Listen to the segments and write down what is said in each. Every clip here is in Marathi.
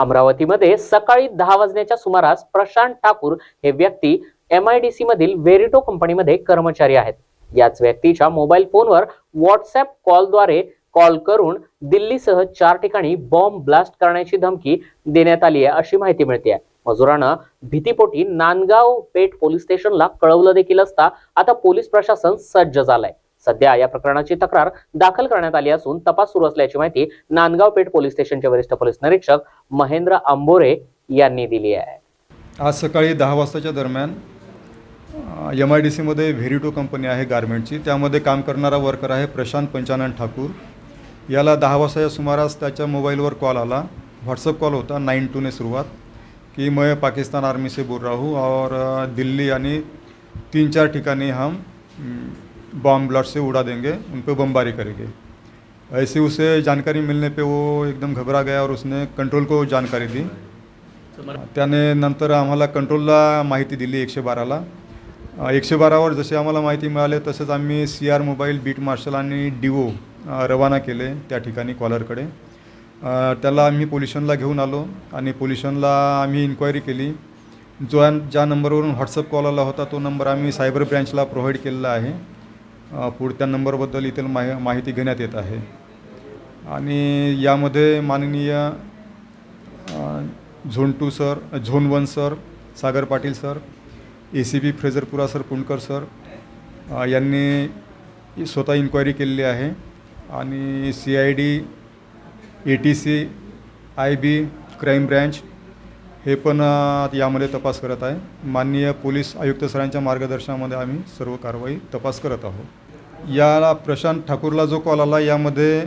अमरावतीमध्ये सकाळी दहा वाजण्याच्या सुमारास प्रशांत ठाकूर हे व्यक्ती एम आय डी सी मधील वेरिटो कंपनीमध्ये कर्मचारी आहेत. याच व्यक्तीच्या मोबाईल फोनवर व्हॉट्सअप कॉलद्वारे कॉल करून दिल्लीसह चार ठिकाणी बॉम्ब ब्लास्ट करण्याची धमकी देण्यात आली आहे अशी माहिती मिळते. आहे मजुरानं भीतीपोटी नांदगाव पेठ पोलीस स्टेशनला कळवलं देखील असता आता पोलीस प्रशासन सज्ज झालंय. सध्या या प्रकरणाची तक्रार दाखल करण्यात आली असून तपास सुरू असल्याची माहिती नांदगाव पेठ पोलीस स्टेशनचे वरिष्ठ पोलीस निरीक्षक महेंद्र आंबोरे यांनी दिली आहे. आज सकाळी दहा वाजताच्या दरम्यान एम आय डी सीमध्ये व्हेरिटो कंपनी आहे गारमेंटची त्यामध्ये काम करणारा वर्कर आहे प्रशांत पंचानन ठाकूर. याला दहा वाजताच्या सुमारास त्याच्या मोबाईलवर कॉल आला. व्हॉट्सअप कॉल होता नाईन टूने सुरुवात. कि मैं पाकिस्तान आर्मी से बोल रहा हूँ और दिल्ली यानी तीन चार ठिकाणी हम बॉम्ब ब्लास्ट से उड़ा देंगे उन पर बमबारी करेंगे. ऐसे उसे जानकारी मिलने पे वो एकदम घबरा गया और उसने कंट्रोल को जानकारी दी। त्याने नंतर आम्हाला कंट्रोलला माहिती दिली एकशे बाराला एकशे बारावर जसे आम्हाला माहिती मिळाले तसंच आम्ही C R mobile beat marshal आणि डिओ रवाना केले त्या ठिकाणी कॉलरकडे त्याला आम्ही पोल्युशनला घेऊन आलो आणि पोल्युशनला आम्ही इन्क्वायरी केली. जो ज्या नंबरवरून व्हॉट्सअप कॉल आला होता तो नंबर आम्ही सायबर ब्रँचला प्रोव्हाइड केलेला आहे. पुढ त्या नंबरबद्दल इथे माहिती घेण्यात येत आहे. आणि यामध्ये माननीय zone two sir zone one sir Sagar Patil sir A C P Frazarpura sir Punkar sir यांनी स्वतः इन्क्वायरी केलेली आहे. आणि C I D A T C I B crime branch हे पण यामध्ये तपास करत आहे. माननीय पोलीस आयुक्त सरांच्या मार्गदर्शनामध्ये आम्ही सर्व कारवाई तपास करत आहोत. याला प्रशांत ठाकूरला जो कॉल आला यामध्ये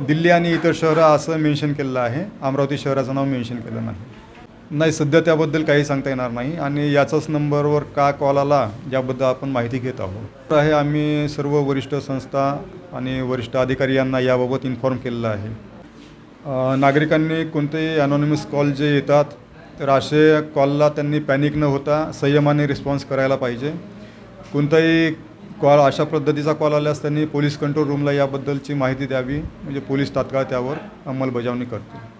दिल्ली आणि इतर शहरं असं मेन्शन केलेलं आहे. अमरावती शहराचं नाव मेन्शन केलं नाही. नाही सध्या त्याबद्दल काही सांगता येणार नाही आणि याचाच नंबरवर का कॉल आला याबद्दल आपण माहिती घेत आहोत. आहे आम्ही सर्व वरिष्ठ संस्था आणि वरिष्ठ अधिकारी यांना याबाबत इन्फॉर्म केलेलं आहे. नागरिकांनी कोणतेही अनॉनिमस कॉल जे येतात तर असे कॉलला त्यांनी पॅनिक न होता संयमाने रिस्पॉन्स करायला पाहिजे. कोणताही कॉल अशा पद्धतीचा कॉल आल्यास त्यांनी पोलीस कंट्रोल रूमला याबद्दलची माहिती द्यावी. म्हणजे पोलीस तात्काळ त्यावर अंमलबजावणी करतील.